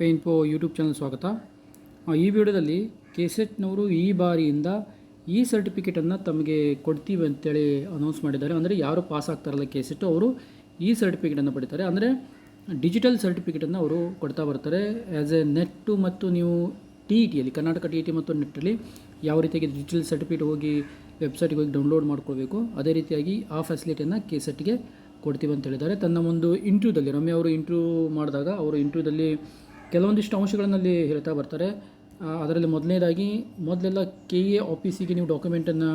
ಪೇನ್ಪೋ YouTube channel ಸ್ವಾಗತ. ಈ ವಿಡಿಯೋದಲ್ಲಿ ಕೆಸೆಟ್ನವರು ಈ ಬಾರಿಯಿಂದ ಈ ಸರ್ಟಿಫಿಕೇಟನ್ನು ತಮಗೆ ಕೊಡ್ತೀವಿ ಅಂತೇಳಿ ಅನೌನ್ಸ್ ಮಾಡಿದ್ದಾರೆ. ಅಂದರೆ ಯಾರು ಪಾಸ್ ಆಗ್ತಾರಲ್ಲ ಕೆಸೆಟ್, ಅವರು ಈ ಸರ್ಟಿಫಿಕೇಟನ್ನು ಪಡಿತಾರೆ. ಅಂದರೆ ಡಿಜಿಟಲ್ ಸರ್ಟಿಫಿಕೇಟನ್ನು ಅವರು ಕೊಡ್ತಾ ಬರ್ತಾರೆ. ಆ್ಯಸ್ ಎ ನೆಟ್ಟು ಮತ್ತು ನೀವು ಟಿ ಇ ಟಿಯಲ್ಲಿ ಕರ್ನಾಟಕ ಟಿ ಇ ಟಿ ಮತ್ತು ನೆಟ್ಟಲ್ಲಿ ಯಾವ ರೀತಿಯಾಗಿ ಡಿಜಿಟಲ್ ಸರ್ಟಿಫಿಕೇಟ್ ಹೋಗಿ ವೆಬ್ಸೈಟ್ಗೆ ಹೋಗಿ ಡೌನ್ಲೋಡ್ ಮಾಡ್ಕೊಳ್ಬೇಕು, ಅದೇ ರೀತಿಯಾಗಿ ಆ ಫೆಸಿಲಿಟಿಯನ್ನು ಕೆಸೆಟ್ಗೆ ಕೊಡ್ತೀವಿ ಅಂತ ಹೇಳಿದ್ದಾರೆ. ತನ್ನ ಒಂದು ಇಂಟ್ರ್ಯೂದಲ್ಲಿ ರಮ್ಯ ಅವರು ಇಂಟ್ರ್ಯೂ ಮಾಡಿದಾಗ, ಅವರು ಇಂಟರ್ವ್ಯೂದಲ್ಲಿ ಕೆಲವೊಂದಿಷ್ಟು ಅಂಶಗಳನ್ನಲ್ಲಿ ಹೇಳ್ತಾ ಬರ್ತಾರೆ. ಅದರಲ್ಲಿ ಮೊದಲನೇದಾಗಿ, ಮೊದಲೆಲ್ಲ ಕೆ ಎ ಆಫೀಸಿಗೆ ನೀವು ಡಾಕ್ಯುಮೆಂಟನ್ನು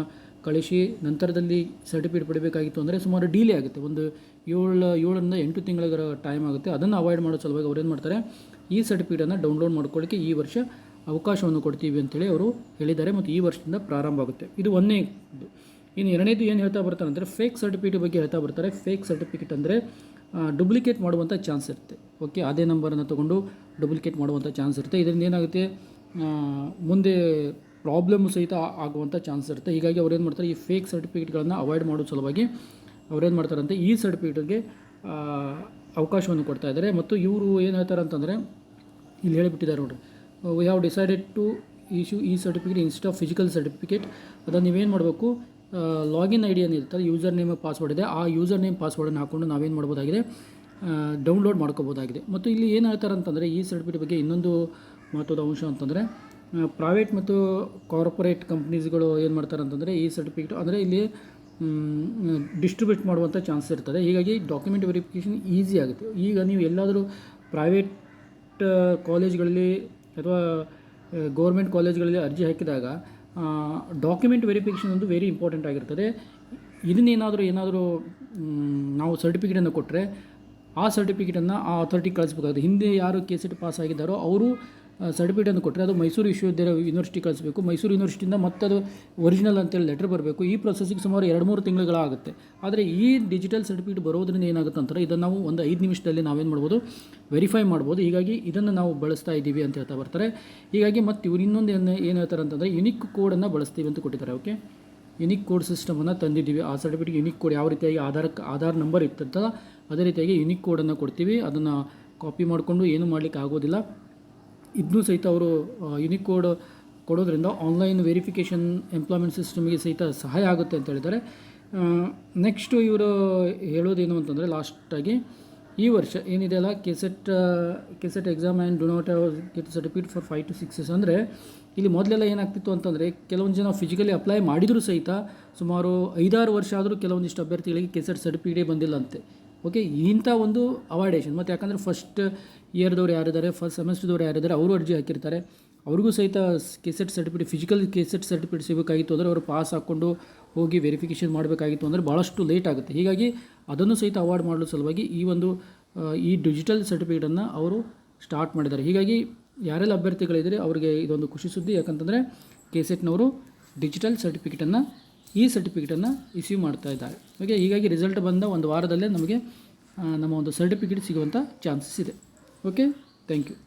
ಕಳಿಸಿ, ನಂತರದಲ್ಲಿ ಸರ್ಟಿಫಿಕೇಟ್ ಪಡಿಬೇಕಾಗಿತ್ತು ಅಂದರೆ ಸುಮಾರು ಡೀಲೇ ಆಗುತ್ತೆ. ಒಂದು ಏಳು, ಏಳರಿಂದ ಎಂಟು ತಿಂಗಳ ಟೈಮ್ ಆಗುತ್ತೆ. ಅದನ್ನು ಅವಾಯ್ಡ್ ಮಾಡೋ ಸಲುವಾಗಿ ಅವ್ರು ಏನು ಮಾಡ್ತಾರೆ, ಈ ಸರ್ಟಿಫಿಕೇಟನ್ನು ಡೌನ್ಲೋಡ್ ಮಾಡ್ಕೊಳ್ಳಿಕ್ಕೆ ಈ ವರ್ಷ ಅವಕಾಶವನ್ನು ಕೊಡ್ತೀವಿ ಅಂತೇಳಿ ಅವರು ಹೇಳಿದ್ದಾರೆ ಮತ್ತು ಈ ವರ್ಷದಿಂದ ಪ್ರಾರಂಭ ಆಗುತ್ತೆ. ಇದು ಒಂದನೇ ಇನ್ನು ಎರಡನೇದು ಏನು ಹೇಳ್ತಾ ಬರ್ತಾರೆ ಅಂದರೆ ಫೇಕ್ ಸರ್ಟಿಫಿಕೇಟ್ ಬಗ್ಗೆ ಹೇಳ್ತಾ ಬರ್ತಾರೆ. ಫೇಕ್ ಸರ್ಟಿಫಿಕೇಟ್ ಅಂದರೆ ಡುಪ್ಲಿಕೇಟ್ ಮಾಡುವಂಥ ಚಾನ್ಸ್ ಇರುತ್ತೆ. ಓಕೆ ಅದೇ ನಂಬರನ್ನು ತೊಗೊಂಡು ಡುಪ್ಲಿಕೇಟ್ ಮಾಡುವಂಥ ಚಾನ್ಸ್ ಇರುತ್ತೆ. ಇದರಿಂದ ಏನಾಗುತ್ತೆ? ಮುಂದೆ ಪ್ರಾಬ್ಲಮ್ ಸಹಿತ ಆಗುವಂಥ ಚಾನ್ಸ್ ಇರುತ್ತೆ. ಹೀಗಾಗಿ ಅವ್ರು ಏನು ಮಾಡ್ತಾರೆ? ಈ ಫೇಕ್ ಸರ್ಟಿಫಿಕೇಟ್ಗಳನ್ನು ಅವಾಯ್ಡ್ ಮಾಡೋ ಸಲುವಾಗಿ ಅವ್ರೇನು ಮಾಡ್ತಾರಂತೆ? ಈ ಸರ್ಟಿಫಿಕೇಟ್ಗೆ ಅವಕಾಶವನ್ನು ಕೊಡ್ತಾ ಇದ್ದಾರೆ ಮತ್ತು ಇವರು ಏನು ಹೇಳ್ತಾರೆ ಅಂತಂದರೆ, ಇಲ್ಲಿ ಹೇಳಿಬಿಟ್ಟಿದ್ದಾರೆ ನೋಡ್ರಿ. We have decided to issue ಈ certificate instead of physical certificate ಅದನ್ನು ನೀವೇನು ಮಾಡಬೇಕು? ಲಾಗಿನ್ ಐ ಡಿ ಏನಿರುತ್ತಲ್ಲ ಯೂಸರ್ ನೇಮ್ ಪಾಸ್ವರ್ಡ್ ಇದೆ, ಆ ಯೂಸರ್ ನೇಮ್ ಪಾಸ್ವರ್ಡನ್ನು ಹಾಕ್ಕೊಂಡು ನಾವೇನು ಮಾಡ್ಬೋದಾಗಿದೆ ಡೌನ್ಲೋಡ್ ಮಾಡ್ಕೋಬೋದಾಗಿದೆ. ಮತ್ತು ಇಲ್ಲಿ ಏನು ಹೇಳ್ತಾರೆ ಅಂತಂದರೆ, ಈ ಸರ್ಟಿಫಿಕೇಟ್ ಬಗ್ಗೆ ಇನ್ನೊಂದು ಮಹತ್ವದ ಅಂಶ ಅಂತಂದರೆ ಪ್ರೈವೇಟ್ ಮತ್ತು ಕಾರ್ಪೊರೇಟ್ ಕಂಪ್ನೀಸ್ಗಳು ಏನು ಮಾಡ್ತಾರೆ ಅಂತಂದರೆ, ಈ ಸರ್ಟಿಫಿಕೇಟ್ ಅಂದರೆ ಇಲ್ಲಿ ಡಿಸ್ಟ್ರಿಬ್ಯೂಟ್ ಮಾಡುವಂಥ ಚಾನ್ಸ್ ಇರ್ತದೆ. ಹೀಗಾಗಿ ಡಾಕ್ಯುಮೆಂಟ್ ವೆರಿಫಿಕೇಷನ್ ಈಸಿ ಆಗುತ್ತೆ. ಈಗ ನೀವು ಎಲ್ಲಾದರೂ ಪ್ರೈವೇಟ್ ಕಾಲೇಜ್ಗಳಲ್ಲಿ ಅಥವಾ ಗೌರ್ಮೆಂಟ್ ಕಾಲೇಜ್ಗಳಲ್ಲಿ ಅರ್ಜಿ ಹಾಕಿದಾಗ ಡಾಕ್ಯುಮೆಂಟ್ ವೆರಿಫಿಕೇಷನ್ ಒಂದು ವೆರಿ ಇಂಪಾರ್ಟೆಂಟ್ ಆಗಿರ್ತದೆ. ಇದನ್ನೇನಾದರೂ ಏನಾದರೂ ನಾವು ಸರ್ಟಿಫಿಕೇಟನ್ನು ಕೊಟ್ಟರೆ ಆ ಸರ್ಟಿಫಿಕೇಟನ್ನು ಆ ಅಥಾರಿಟಿ ಕಳಿಸ್ಬೇಕಾಗುತ್ತೆ. ಹಿಂದೆ ಯಾರು ಕೆ ಸಿ ಟಿ ಪಾಸ್ ಆಗಿದ್ದಾರೋ, ಅವರು ಸರ್ಟಿಫಿಕೇಟನ್ನು ಕೊಟ್ಟರೆ ಅದು ಮೈಸೂರು ವಿಶ್ವವಿದ್ಯಾಲಯ ಯೂನಿವರ್ಸಿಟಿ ಕಳಿಸ್ಬೇಕು. ಮೈಸೂರು ಯೂನಿವರ್ಸಿಟಿಯಿಂದ ಮತ್ತೆ ಅದು ಒರಿಜಿನಲ್ ಅಂತೇಳಿ ಲೆಟರ್ ಬರಬೇಕು. ಈ ಪ್ರೊಸೆಸಿಗೆ ಸುಮಾರು ಎರಡು ಮೂರು ತಿಂಗಳುಗಳಾಗುತ್ತೆ. ಆದರೆ ಈ ಡಿಜಿಟಲ್ ಸರ್ಟಿಫಿಕೇಟ್ ಬರೋದ್ರಿಂದ ಏನಾಗುತ್ತೆ ಅಂತಾರೆ, ಇದನ್ನು ನಾವು ಒಂದು ಐದು ನಿಮಿಷದಲ್ಲಿ ನಾವೇನು ಮಾಡ್ಬೋದು ವೆರಿಫೈ ಮಾಡ್ಬೋದು. ಹೀಗಾಗಿ ಇದನ್ನು ನಾವು ಬಳಸ್ತಾ ಇದ್ದೀವಿ ಅಂತ ಹೇಳ್ತಾ ಬರ್ತಾರೆ. ಹೀಗಾಗಿ ಮತ್ತು ಇವ್ರು ಇನ್ನೊಂದು ಏನು ಏನು ಹೇಳ್ತಾರೆ ಅಂತಂದರೆ ಯುನಿಕ್ ಕೋಡನ್ನು ಬಳಸ್ತೀವಿ ಅಂತ ಕೊಟ್ಟಿದ್ದಾರೆ. ಓಕೆ ಯುನಿಕ್ ಕೋಡ್ ಸಿಸ್ಟಮನ್ನು ತಂದಿದ್ದೀವಿ. ಆ ಸರ್ಟಿಫಿಕೇಟ್ ಯುನಿಕ್ ಕೋಡ್ ಯಾವ ರೀತಿಯಾಗಿ ಆಧಾರ್ ಆಧಾರ್ ನಂಬರ್ ಇತ್ತಂತ ಅದೇ ರೀತಿಯಾಗಿ ಯುನಿಕ್ ಕೋಡನ್ನು ಕೊಡ್ತೀವಿ. ಅದನ್ನು ಕಾಪಿ ಮಾಡಿಕೊಂಡು ಏನು ಮಾಡಲಿಕ್ಕೆ ಆಗೋದಿಲ್ಲ ಇದನ್ನೂ ಸಹಿತ ಅವರು ಯುನಿಕೋಡ್ ಕೋಡ್ ಕೊಡೋದ್ರಿಂದ ಆನ್ಲೈನ್ ವೆರಿಫಿಕೇಷನ್ ಎಂಪ್ಲಾಯ್ಮೆಂಟ್ ಸಿಸ್ಟಮ್ಗೆ ಸಹಿತ ಸಹಾಯ ಆಗುತ್ತೆ ಅಂತ ಹೇಳಿದ್ದಾರೆ. ನೆಕ್ಸ್ಟು ಇವರು ಹೇಳೋದೇನು ಅಂತಂದರೆ ಲಾಸ್ಟಾಗಿ ಈ ವರ್ಷ ಏನಿದೆ ಅಲ್ಲ KSET KSET exam and do not get certificate for five to sixes ಅಂದರೆ ಇಲ್ಲಿ ಮೊದಲೆಲ್ಲ ಏನಾಗ್ತಿತ್ತು ಅಂತಂದರೆ ಕೆಲವೊಂದು ಜನ ಫಿಸಿಕಲಿ ಅಪ್ಲೈ ಮಾಡಿದರೂ ಸಹಿತ ಸುಮಾರು ಐದಾರು ವರ್ಷ ಆದರೂ ಕೆಲವೊಂದಿಷ್ಟು ಅಭ್ಯರ್ಥಿಗಳಿಗೆ ಕೆಸೆಟ್ ಸರ್ಟಿಫಿಕೇಟೇ ಬಂದಿಲ್ಲ ಅಂತೆ. ಓಕೆ ಇಂಥ ಒಂದು ಅವಾಯ್ಡೇಷನ್ ಮತ್ತು ಯಾಕಂದರೆ ಫಸ್ಟ್ ಇಯರ್ದವ್ರು ಯಾರಿದ್ದಾರೆ ಫಸ್ಟ್ ಸೆಮೆಸ್ಟರ್ದವ್ರು ಯಾರಿದ್ದಾರೆ, ಅವರು ಅರ್ಜಿ ಹಾಕಿರ್ತಾರೆ. ಅವ್ರಿಗೂ ಸಹಿತ KSET certificate physical KSET certificate ಸಿಗಬೇಕಾಗಿತ್ತು ಅಂದರೆ ಅವರು ಪಾಸ್ ಹಾಕ್ಕೊಂಡು ಹೋಗಿ ವೆರಿಫಿಕೇಷನ್ ಮಾಡಬೇಕಾಗಿತ್ತು ಅಂದರೆ ಭಾಳಷ್ಟು ಲೇಟ್ ಆಗುತ್ತೆ. ಹೀಗಾಗಿ ಅದನ್ನು ಸಹಿತ ಅವಾರ್ಡ್ ಮಾಡಲು ಸಲುವಾಗಿ ಈ ಒಂದು ಈ ಡಿಜಿಟಲ್ ಸರ್ಟಿಫಿಕೇಟನ್ನು ಅವರು ಸ್ಟಾರ್ಟ್ ಮಾಡಿದ್ದಾರೆ. ಹೀಗಾಗಿ ಯಾರೆಲ್ಲ ಅಭ್ಯರ್ಥಿಗಳಿದ್ದಾರೆ ಅವರಿಗೆ ಇದೊಂದು ಖುಷಿ ಸುದ್ದಿ. ಯಾಕಂತಂದರೆ ಕೆಸೆಟ್ನವರು ಡಿಜಿಟಲ್ ಸರ್ಟಿಫಿಕೇಟನ್ನು ಈ ಸರ್ಟಿಫಿಕೇಟನ್ನು ಇಶ್ಯೂ ಮಾಡ್ತಾ ಇದ್ದಾರೆ. ಓಕೆ ಹೀಗಾಗಿ ರಿಸಲ್ಟ್ ಬಂದ ಒಂದು ವಾರದಲ್ಲೇ ನಮಗೆ ನಮ್ಮ ಒಂದು ಸರ್ಟಿಫಿಕೇಟ್ ಸಿಗುವಂಥ ಚಾನ್ಸಸ್ ಇದೆ. Okay thank you